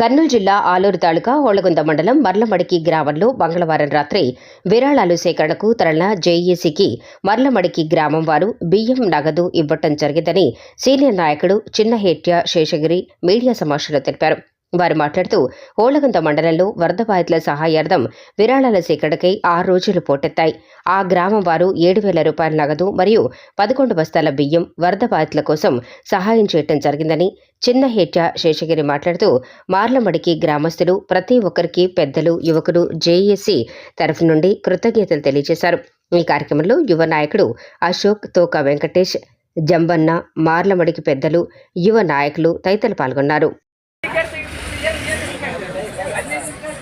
కర్నూలు జిల్లా ఆలూరు తాలూకా హోళగుంద మండలం మర్లమడికి గ్రామంలో మంగళవారం రాత్రి విరాళాలు సేకరణకు తరలిన జేఈసీకి మర్లమడికి గ్రామం వారు బియ్యం నగదు ఇవ్వటం జరిగిందని సీనియర్ నాయకుడు చిన్నహేట్య శేషగిరి మీడియా సమావేశంలో తెలిపారు. వారు మాట్లాడుతూ ఓలగంత మండలంలో వరద బాధితుల సహాయార్థం విరాళాల సేకరణకై ఆరు రోజులు పోటెత్తాయి. ఆ గ్రామం వారు ఏడు వేల రూపాయల నగదు మరియు పదకొండు బస్తాల బియ్యం వరద బాధితుల కోసం సహాయం చేయటం జరిగిందని చిన్న హేట్య శేషగిరి మాట్లాడుతూ మార్లమడికి గ్రామస్తులు ప్రతి ఒక్కరికి పెద్దలు యువకులు జేఏసీ తరఫు నుండి కృతజ్ఞతలు తెలియజేశారు. ఈ కార్యక్రమంలో యువ నాయకుడు అశోక్ తోక వెంకటేష్ జంబన్న మార్లమడికి పెద్దలు యువ నాయకులు తదితరులు పాల్గొన్నారు.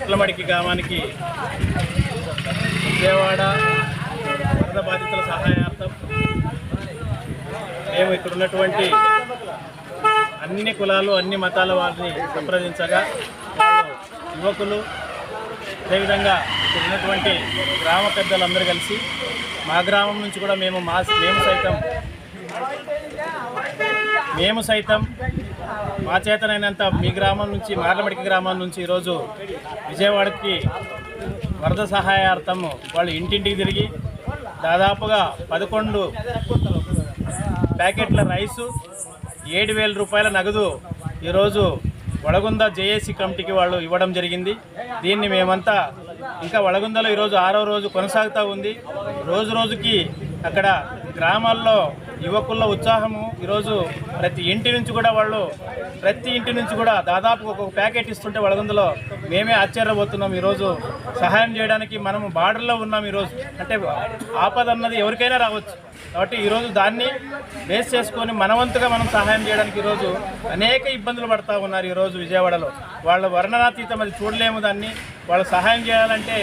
పిల్లమడికి గ్రామానికి విజయవాడ వరద బాధితుల సహాయార్థం మేము ఇక్కడ ఉన్నటువంటి అన్ని కులాలు అన్ని మతాల వారిని సంప్రదించగా యువకులు అదేవిధంగా ఇక్కడ ఉన్నటువంటి గ్రామ పెద్దలందరూ కలిసి మా గ్రామం నుంచి కూడా మేము మా మేము సైతం మేము సైతం మా చేతనైనంత మీ గ్రామం నుంచి మార్లమడికి గ్రామం నుంచి ఈరోజు విజయవాడకి వరద సహాయార్థం వాళ్ళు ఇంటింటికి తిరిగి దాదాపుగా పదకొండు ప్యాకెట్ల రైసు ఏడు వేల రూపాయల నగదు ఈరోజు వడగుంద జేఏసీ కమిటీకి వాళ్ళు ఇవ్వడం జరిగింది. దీన్ని మేమంతా ఇంకా వడగుందలో ఈరోజు ఆరో రోజు కొనసాగుతూ ఉంది. రోజు రోజుకి అక్కడ గ్రామాల్లో యువకుల్లో ఉత్సాహము ఈరోజు ప్రతి ఇంటి నుంచి కూడా వాళ్ళు ప్రతి ఇంటి నుంచి కూడా దాదాపు ఒక్కొక్క ప్యాకెట్ ఇస్తుంటే వాళ్ళందులో మేమే ఆశ్చర్యపోతున్నాం. ఈరోజు సహాయం చేయడానికి మనము బార్డర్లో ఉన్నాం ఈరోజు. అంటే ఆపద అన్నది ఎవరికైనా రావచ్చు. కాబట్టి ఈరోజు దాన్ని బేస్ చేసుకొని మనవంతుగా మనం సహాయం చేయడానికి ఈరోజు అనేక ఇబ్బందులు పడతా ఉన్నారు ఈరోజు విజయవాడలో. వాళ్ళ వర్ణనాతీతం అది చూడలేము దాన్ని. వాళ్ళు సహాయం చేయాలంటే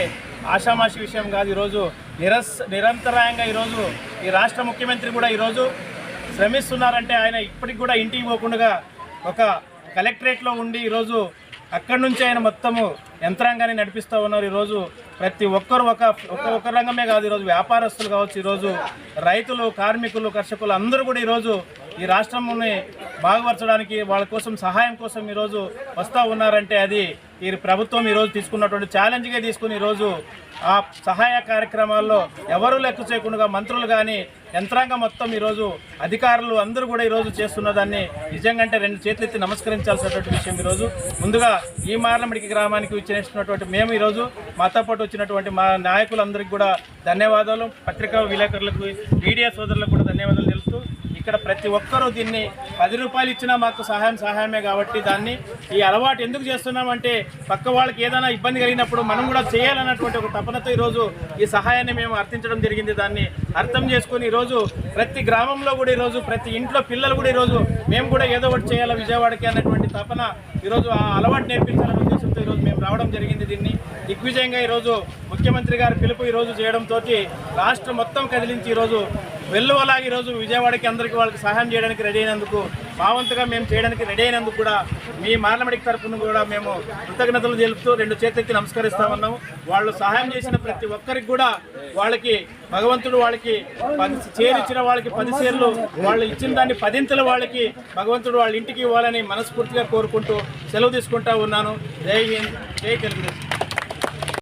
ఆషామాషి విషయం కాదు. ఈరోజు నిరస్ నిరంతరాయంగా ఈరోజు ఈ రాష్ట్ర ముఖ్యమంత్రి కూడా ఈరోజు శ్రమిస్తున్నారంటే ఆయన ఇప్పటికి కూడా ఇంటికి పోకుండా ఒక కలెక్టరేట్లో ఉండి ఈరోజు అక్కడి నుంచి ఆయన మొత్తము యంత్రాంగాన్ని నడిపిస్తూ ఉన్నారు. ఈరోజు ప్రతి ఒక్కరు ఒక ఒక్క రంగమే కాదు. ఈరోజు వ్యాపారస్తులు కావచ్చు ఈరోజు రైతులు కార్మికులు కర్షకులు అందరూ కూడా ఈరోజు ఈ రాష్ట్రంలోని బాగుపరచడానికి వాళ్ళ కోసం సహాయం కోసం ఈరోజు వస్తూ ఉన్నారంటే అది ఈ ప్రభుత్వం ఈరోజు తీసుకున్నటువంటి ఛాలెంజ్గా తీసుకుని ఈరోజు ఆ సహాయ కార్యక్రమాల్లో ఎవరు లెక్క చేయకుండా మంత్రులు కానీ యంత్రాంగం మొత్తం ఈరోజు అధికారులు అందరూ కూడా ఈరోజు చేస్తున్న దాన్ని నిజంగా అంటే రెండు చేతులెత్తి నమస్కరించాల్సినటువంటి విషయం ఈరోజు. ముందుగా ఈ మార్లమిడికి గ్రామానికి వచ్చినటువంటి మేము ఈరోజు మాతో పాటు వచ్చినటువంటి మా నాయకులందరికీ కూడా ధన్యవాదాలు. పత్రికా విలేకరులకు మీడియా సోదరులకు కూడా ధన్యవాదాలు తెలుస్తూ ఇక్కడ ప్రతి ఒక్కరూ దీన్ని పది రూపాయలు ఇచ్చినా మాకు సహాయం సహాయమే కాబట్టి దాన్ని ఈ అలవాటు ఎందుకు చేస్తున్నామంటే పక్క వాళ్ళకి ఏదైనా ఇబ్బంది కలిగినప్పుడు మనం కూడా చేయాలన్నటువంటి ఒక తపనతో ఈరోజు ఈ సహాయాన్ని మేము అర్థించడం జరిగింది. దాన్ని అర్థం చేసుకొని ఈరోజు ప్రతి గ్రామంలో కూడా ఈరోజు ప్రతి ఇంట్లో పిల్లలు కూడా ఈరోజు మేము కూడా ఏదో ఒకటి చేయాలి విజయవాడకి అన్నటువంటి తపన ఈరోజు ఆ అలవాటు నేర్పించాలనే ఉద్దేశంతో ఈరోజు మేము రావడం జరిగింది దీన్ని. దిగ్విజయంగా ఈరోజు ముఖ్యమంత్రి గారి పిలుపు ఈరోజు చేయడంతో రాష్ట్రం మొత్తం కదిలించి ఈరోజు వెల్లువలాగా ఈరోజు విజయవాడకి అందరికీ వాళ్ళకి సహాయం చేయడానికి రెడీ అయినందుకు మా మేము చేయడానికి రెడీ అయినందుకు కూడా మీ మార్లమడికి తరఫున కూడా మేము కృతజ్ఞతలు తెలుపుతూ రెండు చేతులెత్తి నమస్కరిస్తా ఉన్నాము వాళ్ళు సహాయం చేసిన ప్రతి ఒక్కరికి కూడా వాళ్ళకి భగవంతుడు వాళ్ళకి పది చేరిచ్చిన వాళ్ళకి పది సేర్లు వాళ్ళు ఇచ్చిన దాన్ని పదింతలు వాళ్ళకి భగవంతుడు వాళ్ళ ఇంటికి ఇవ్వాలని మనస్ఫూర్తిగా కోరుకుంటూ సెలవు తీసుకుంటా ఉన్నాను. జై హింద్ జై తెలుగుదేశం.